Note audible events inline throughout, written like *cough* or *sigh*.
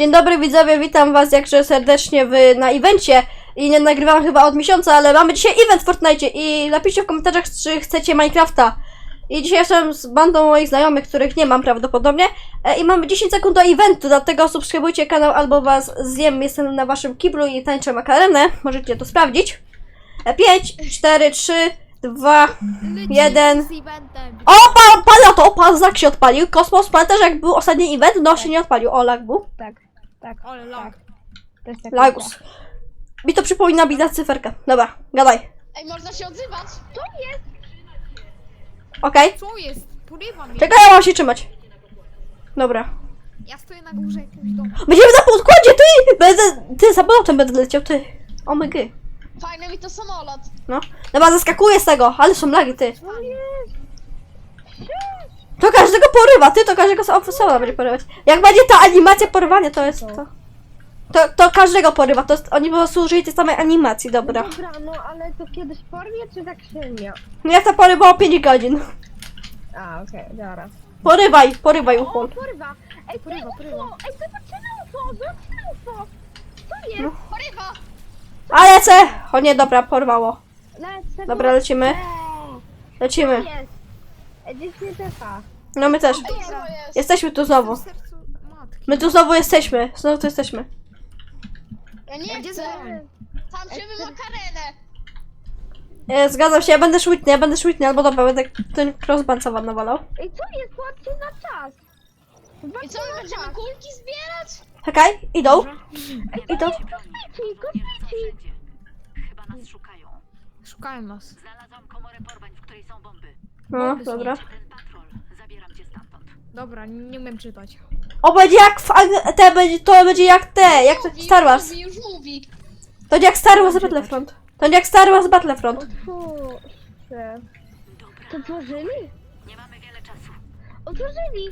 Dzień dobry widzowie, witam was jakże serdecznie w, na evencie i nie nagrywam chyba od miesiąca, ale mamy dzisiaj event w Fortnite i napiszcie w komentarzach, czy chcecie Minecrafta. I dzisiaj jestem z bandą moich znajomych, których nie mam prawdopodobnie e, i mamy 10 sekund do eventu, dlatego subskrybujcie kanał albo was zjem, jestem na waszym kiblu i tańczę makarenę, możecie to sprawdzić. E, 5, 4, 3, 2, Jeden. Z eventem. o, pan, pan to, o, pan znak się odpalił, Kosmos, pamiętasz jak był ostatni event? No się nie odpalił, o, lag był. Tak, tak. Ale lag. To jest tak Lagus. Mi to przypomina bida cyferkę. Dobra, gadaj. Ej, można się odzywać? To jest! Okej. Co jest? Porywa mnie. Czekaj, ja mam się trzymać. Dobra. Ja stoję na górze jakiegoś domu. Będziemy na podkładzie, ty! Będę, ty, samolotem będę leciał, ty. O my gy. Fajny mi to samolot. No. Dobra, zaskakuję z tego, ale są lagi, ty. To każdego porywa, ty, to każdego osoba będzie porywać. Jak będzie ta animacja porywania, to jest to. To, to każdego porywa, to jest, oni po prostu użyli tej samej animacji, dobra. Dobra, no ale to kiedyś porwie, czy tak średnio? No ja to porywało 5 godzin. A, okej, dobra. Porywaj, porywaj uchol. Porwa! Ej, porwa, porwa. Ej, zobaczcie na UFO, zobaczcie na UFO! Co jest? No. Porywa! A lecę! O nie, dobra, porwało. Lecę, Dobra, lecimy. Lecimy. jest. Nie tefa. No my też. Jesteśmy tu znowu. W sercu matki. My tu znowu jesteśmy. Znowu tu jesteśmy. Ja nie Gdzie chcę. Tam się makarenę. E, zgadzam się, ja będę szwitny, ja będę szwitny, albo dobra, będę ten crossband co wam nawalał. Ej, co jest? Patrzcie na czas. I co, my będziemy kulki zbierać? Czekaj, idą. Idą. Kosmici, kosmici. Chyba nas szukają. Szukają nas. Znalazłam komorę porwań, w której są bomby. No, dobra. Ten patrol. Zabieram cię stamtąd. Dobra, nie umiem czytać. O, będzie jak w, te, będzie, to będzie jak te, jak te Star Wars. Mówi, już mówi. To będzie jak Star Wars Battlefront. To będzie jak Star Wars Battlefront. Otwórzcie. To otworzyli? Nie mamy wiele czasu. Otworzyli.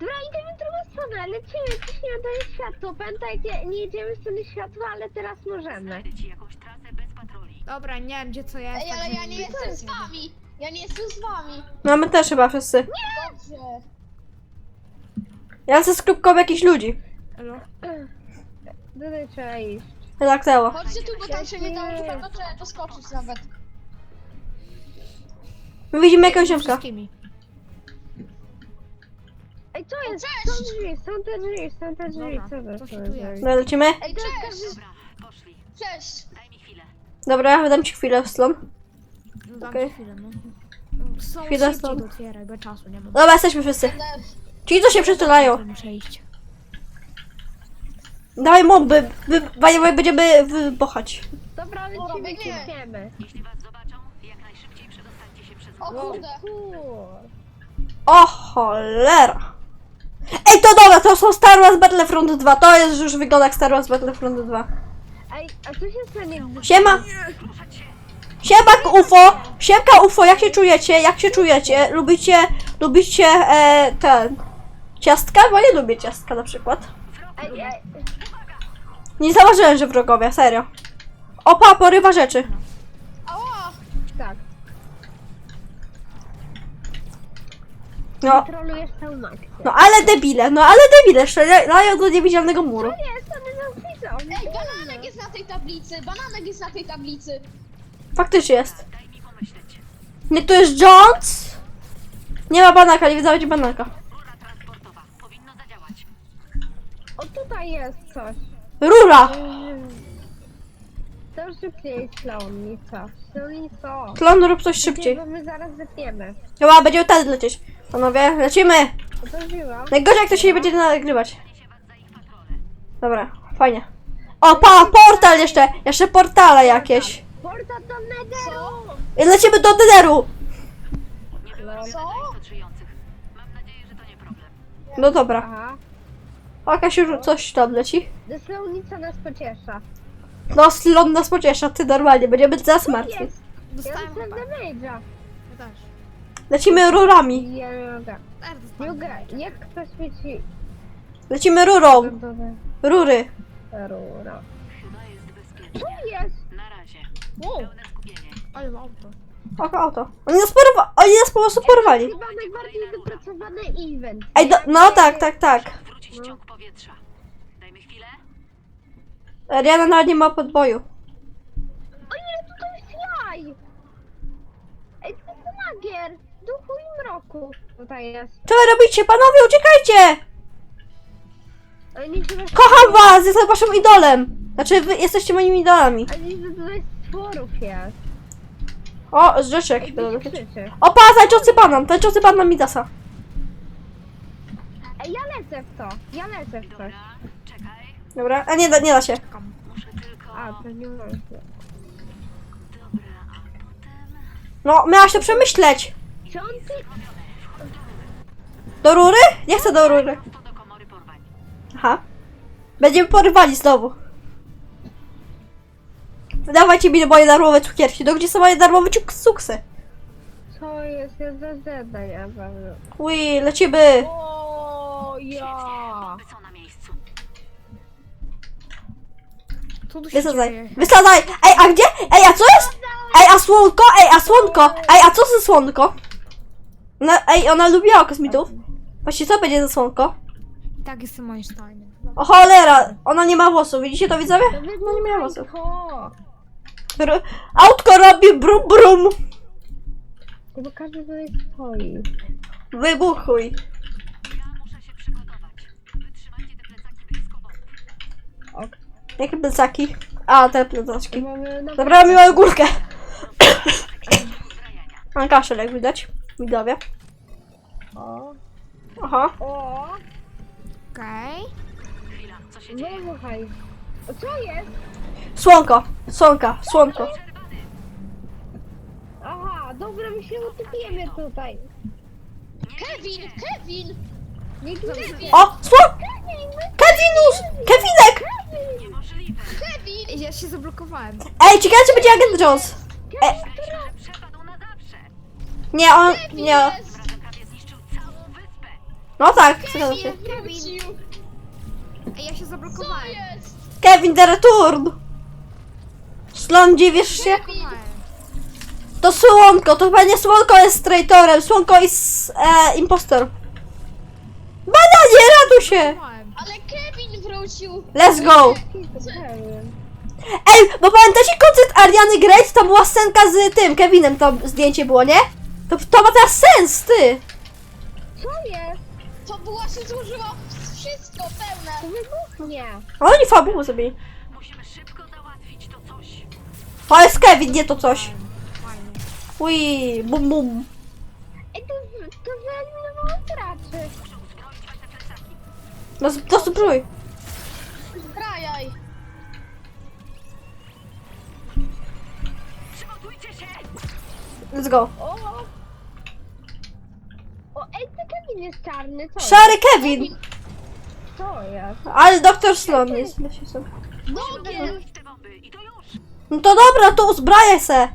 Dobra, idziemy w drugą stronę, lecimy, ciśniemy to jest światło. Pamiętajcie, nie idziemy w stronę światła, ale teraz możemy. Znajdę ci jakąś trasę bez patroli. Dobra, nie wiem gdzie co jest. Ej, ale także ja nie jestem z wami. Ja nie jestem z wami. No my też chyba wszyscy. Dobrze. Ja lecę z grupką jakichś ludzi. Elo? Tutaj *clears throat* trzeba iść. Tak dało. Chodźcie tu, bo tam się nie da używać, to trzeba doskoczyć nawet. My widzimy jakąś ziomka. Wszystkimi. Ej, co jest? cześć! Są drzwi, są te drzwi, są te drzwi. Dobra, Co to się tu jest? No, lecimy. Ej, cześć! Dobra, poszli. Cześć! Daj mi chwilę. Dobra, dam ci chwilę. No dam Okej. ci chwilę, no. Są Chwila szybciej stąd. otwieraj, bo czasu nie mam. Dobra, jesteśmy wszyscy. Ci, co się przytulają. Muszę iść. Dawaj moby, wy, wy, będziemy wybochać. Dobra, lecimy, biegniemy. ciśniemy. Jeśli was zobaczą, jak najszybciej przedostańcie się przez O kurde. Kur. O cholera. Ej, to dobra, to są Star Wars Battlefront 2. To jest już wygląda jak Star Wars Battlefront 2. Ej, a co się stanie, gdy... Siema. Siema UFO. Siemka UFO, jak się czujecie? Jak się czujecie? Lubicie, lubicie e, ten ciastka? Bo nie lubię ciastka na przykład. Nie założyłem, że wrogowie, serio. Opa, porywa rzeczy. Tak. No, no ale debile, no ale debile, strzelają do niewidzialnego muru. Nie, to nie. Ej, bananek jest na tej tablicy! Bananek jest na tej tablicy! Faktycznie jest. Nie, tu jest Jones. Nie ma banaka, nie widzę będzie banaka. O, tutaj jest coś. Rura. To szybciej slownica. Slownico. Klon rób coś szybciej. Bo my zaraz zetniemy. Chyba będziemy wtedy lecieć. Panowie, lecimy. Najgorzej jak to się nie będzie nagrywać. Dobra, fajnie. O, pa, portal jeszcze. Jeszcze portale jakieś. Porta do Netheru! I lecimy do Netheru. Nie było Co? żyjących. Mam nadzieję, że to nie problem. No dobra. Aha. O, Kasiu, coś tam leci. Slownica nas pociesza. No, slon nas pociesza, ty normalnie. Będziemy zaraz martwi. Jest! Ja Dostałem dostałem chyba. damage'a. Ja też. Lecimy rurami. Ja nie mogę. Też dostałem. Mogę, jak ktoś świeci... Lecimy rurą. Rury. Rura. Chyba jest bezpiecznie. Tu jest! Wow, ale auto. O, auto. Oni nas porwa... Oni nas po prostu porwali. Chyba najbardziej wypracowany event. Ej, do... no tak, tak, tak. Wrócić ciąg powietrza. Dajmy chwilę. Riana nawet nie ma podboju. O ile tutaj jest jaj! Ej, to jest magier! Duchu i mroku tutaj jest. Co wy robicie? Panowie, uciekajcie! Kocham was! Jestem waszym idolem! Znaczy, wy jesteście moimi idolami. Nie, że tutaj stworów jest. O, z rzeczek. To się krzyczy. O, pa, tańczący banan, tańczący banan Midasa. Ej, ja lecę w to. Ja lecę w coś. Dobra, czekaj. Dobra, a nie da, nie da się. Muszę tylko... A, to nie można. Dobra, a potem... No, miałaś to przemyśleć. Czy on ty... Do rury? Nie chcę do rury. To do komory porwań. Aha. Będziemy porywali znowu. Dawajcie mi moje darmowe cukierki. Do gdzie są moje darmowe ciuk- suksy? Co jest? Jest za zeda, ja pewnie. Ui, lecimy. O, ja. Co tu się Wysadzaj, dzieje? wysadzaj. Ej, a gdzie? Ej, a co jest? Ej, a słonko? Ej, a słonko? Ej, a co ze słonko? No, ej, ona lubiła kosmitów. Właśnie co będzie ze słonko? I tak jestem Einsteinem. O cholera, ona nie ma włosów. Widzicie to widzowie? No nie miała włosów. Autko robi brum brum. Chyba każdy tutaj stoi. Wybuchuj. Ja muszę się przygotować. Wy trzymajcie te plecaki blisko bomb. Jakie plecaki? A, te plecaczki. Mamy na... Zabrała mi moją górkę. *coughs* Mam kaszel, jak widać. Widzowie. O. Aha. O. Okej. Chwila, co się dzieje? No, słuchaj. O, co jest? Słonko. Słonka. Słonko. Aha, dobra, my się utopiemy tutaj. Kevin, Kevin! O! Słon! Kevinus! Kevinek! Kevin! Ja się zablokowałem. Ej, ciekawe czy będzie Agent Jones. E, Myślę, przepadł na zawsze. nie, on... Nie. Jest! Razem prawie zniszczył całą wyspę. No tak, zgadza się. Kevin! Ej, ja się Co zablokowałem. jest? Kevin the Return! Slon, dziwisz się? To Słonko, to chyba nie Słonko jest traitorem, Słonko jest e, impostor. Bananie, ratuj się! Ale Kevin wrócił! Let's go! Ej, bo pamiętacie koncert Ariany Great? To była scenka z tym, Kevinem, to zdjęcie było, nie? To, to ma teraz sens, ty! Co jest? To była się złożyła wszystko pełne! A oni fabułę zrobili. To jest Kevin, nie to coś. Fajnie. Ui, bum bum. Ej, to, to wyeliminowało graczy. No, z- to spróbuj. Zbrajaj! Przygotujcie się! Let's go. O! O, ej, ten Kevin jest czarny, co Szary Kevin! Co jest? Ale doktor Slon jest. Dogiel! Zrobić te No to dobra, to uzbraję se.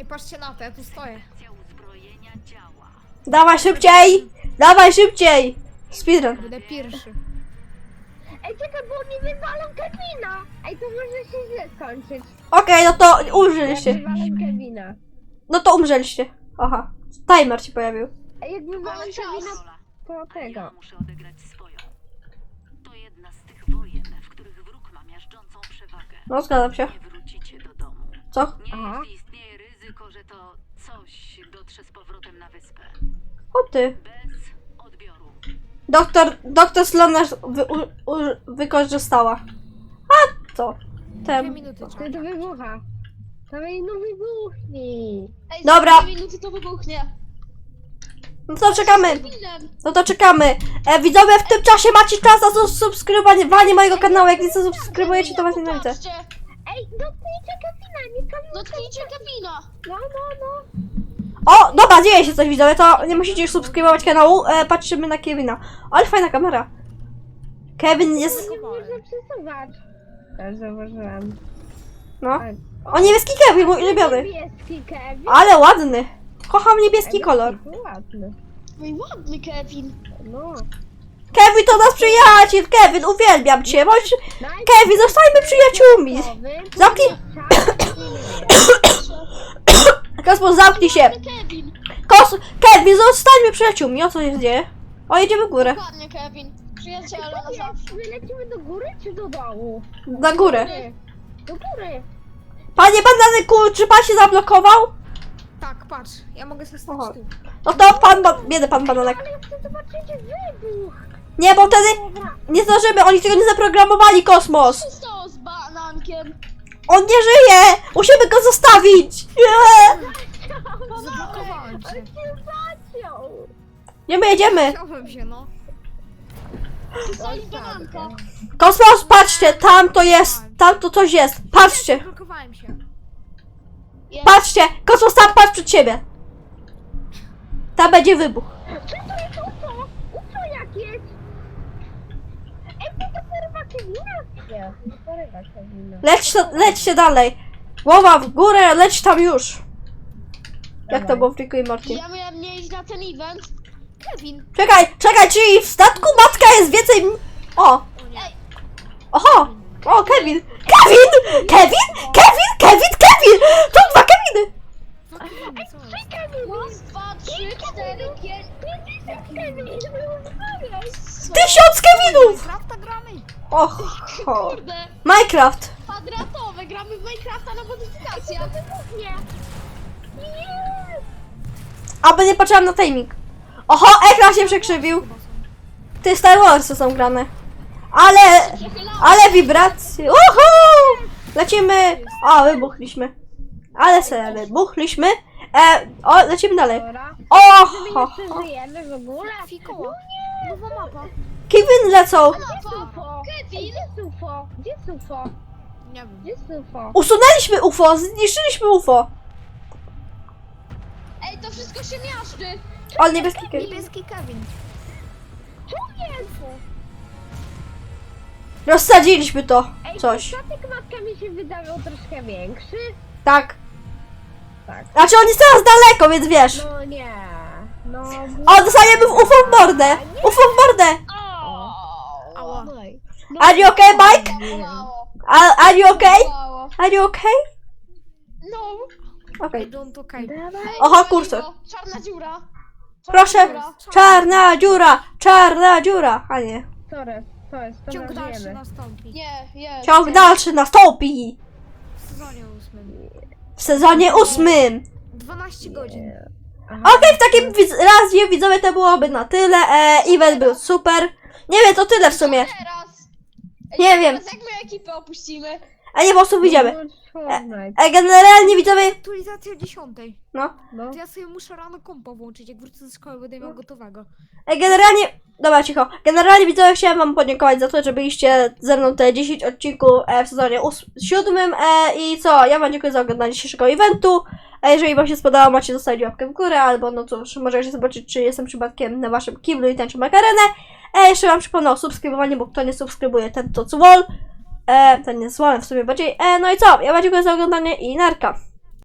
I patrzcie na to, ja tu stoję. Akcja uzbrojenia działa. Dawaj szybciej! Dawaj szybciej! Speedrun. Będę pierwszy. Ej, czekaj, bo oni wywalą Kevina! Ej, to może się źle skończyć. Okej, no to Jak umrzeliście. wywalą Kevina. No to umrzeliście. Aha. Timer się pojawił. Ej, jak wywalą. Kevina, to tego. ja muszę odegrać swoją. To jedna z tych których wróg ma miażdżącą przewagę. No, zgadzam się. Nie wrócicie do domu. Co? Nie Aha. jeśli istnieje ryzyko, że to coś dotrze z powrotem na wyspę. O ty. Bez odbioru. Doktor, doktor Slon nas wy, u, u, wykorzystała. A co? Dwie Ten. minuty to wybucha. To no wybuchnij. Ej, Dobra. dwie minuty to wybuchnie. No to czekamy. No to czekamy. E, widzowie, w tym czasie macie czas na subskrybowanie mojego kanału. Jak nie zasubskrybujecie, to was nienawidzę. Ej, dotknijcie Kevina, nie Kevin. Dotknijcie Kevina! No, no, no. O, dobra, dzieje się coś, widzowie, to nie musicie już subskrybować kanału. E, patrzymy na Kevina. Ale fajna kamera. Kevin jest... Nie można przesuwać. No. Ej, O, niebieski Kevin, mój ulubiony. Niebieski Kevin. Ale ładny. Kocham niebieski kolor. Ładny. No i ładny Kevin! No. Kevin to nasz przyjaciel. Kevin, uwielbiam cię. Bądź... Kevin, zostańmy przyjaciółmi. Zamknij... Kosmos, zamknij się. Kevin! Kos... Kevin, zostańmy przyjaciółmi. O co się dzieje? O, jedziemy w górę. Ładnie Kevin! przyjaciele na zawsze. my lecimy do góry czy do dołu? Na górę. Do góry. Panie banany, ku, czy pan się zablokował? Tak, patrz, ja mogę sobie stać Aha. tu. No to pan, ba- biedę pan bananek. Ale ja chcę zobaczyć wybuch. Nie, bo wtedy Dobra. nie zdążymy, oni tego nie zaprogramowali, kosmos. Co stało z banankiem? On nie żyje! Musimy go zostawić! Nie! Zablokowałem cię zaciął. Nie, my jedziemy! Chciałem się, no. Zostali bananka. Kosmos, patrzcie, tam to jest, tam to coś jest. Patrzcie, Zablokowałem się. Patrzcie! Kosmos, tam patrz przed siebie. Tam będzie wybuch. Czy to jest UFO? UFO jakieś? Ej, to to porywa Kevina? Nie, to porywa Kevina. Lećcie, lećcie dalej. Głowa w górę, leć tam już. Jak to było w Riku i Morty? Ja miałem nie iść na ten event. Kevin. Czekaj, czekaj, czyli w statku matka jest więcej... m- O! Nie. Oho! O, Kevin! Kevin! Kevin! Kevin! Kevin! Kevin! To dwa Keviny! Co Kevin, co jest? Raz, dwa, trzy, cztery, pięć. Kevin, żeby rozmawiać. Tysiąc Kevinów! Minecrafta gramy. O. Kurde, Minecraft. kwadratowe, gramy w Minecrafta na modyfikacjach. Nie. Nie. Aby nie patrzyłam na timing. Oho, ekran się przekrzywił. Ty Star Warsy są grane. Ale, ale wibracje. Uhu! Lecimy. O, wybuchliśmy. Ale se wybuchliśmy. E, o, lecimy dalej. O, ho, ho. żyjemy w ogóle? Fikoła. Nowa mapa. Kevin lecą. UFO? Kevin. Gdzie jest UFO? Gdzie jest UFO? Nie wiem. Gdzie jest UFO? Usunęliśmy UFO, zniszczyliśmy UFO. Ej, to wszystko się miażdży. O, niebieski Kevin. Niebieski Kevin. Tu jest! Rozsadziliśmy to. Ej, Coś. ten statek matka mi się wydawał troszkę większy. Tak. Tak. Znaczy on jest teraz daleko, więc wiesz. No nie. No. O, dostaniemy w UFO w mordę. UFO w mordę. Ała. Are you okay, Mike? Bolało. Are, are you okay? Bolało. Are you okay? No. Okej. Don't okay. Dawaj. Kursor. Czarna dziura. Czarna Proszę. dziura. Czarna dziura, czarna dziura. A nie. Co Co jest? To Ciąg dalszy żyjemy. nastąpi. Nie, jest. Ciąg jest. dalszy nastąpi. W sezonie ósmym. W sezonie ósmym. 12 godzin. Aha. Okej, w takim widz- razie widzowie to byłoby na tyle. E, event był super. Nie wiem, to tyle w sumie. Teraz. Ej, Nie wiem. Teraz jak my ekipę opuścimy? A nie, po prostu wyjdziemy. No, Fortnite. E, generalnie widzowie. Aktualizacja 10. No. No. To ja sobie muszę rano kompa włączyć, jak wrócę ze szkoły będę miał gotowego. E, generalnie. Dobra, cicho. Generalnie widzowie chciałem wam podziękować za to, że byliście ze mną te 10 odcinków e, w sezonie 7. E, I co? Ja wam dziękuję za oglądanie dzisiejszego eventu. A jeżeli wam się spodobało, macie zostawić łapkę w górę, albo no cóż, możecie zobaczyć, czy jestem przypadkiem na waszym kiblu i tańczę makarenę. E, jeszcze wam przypomnę o subskrybowaniu, bo kto nie subskrybuje, ten to wall. E, ten jest wall w sumie bardziej. E, no i co? Ja wam dziękuję za oglądanie i narka.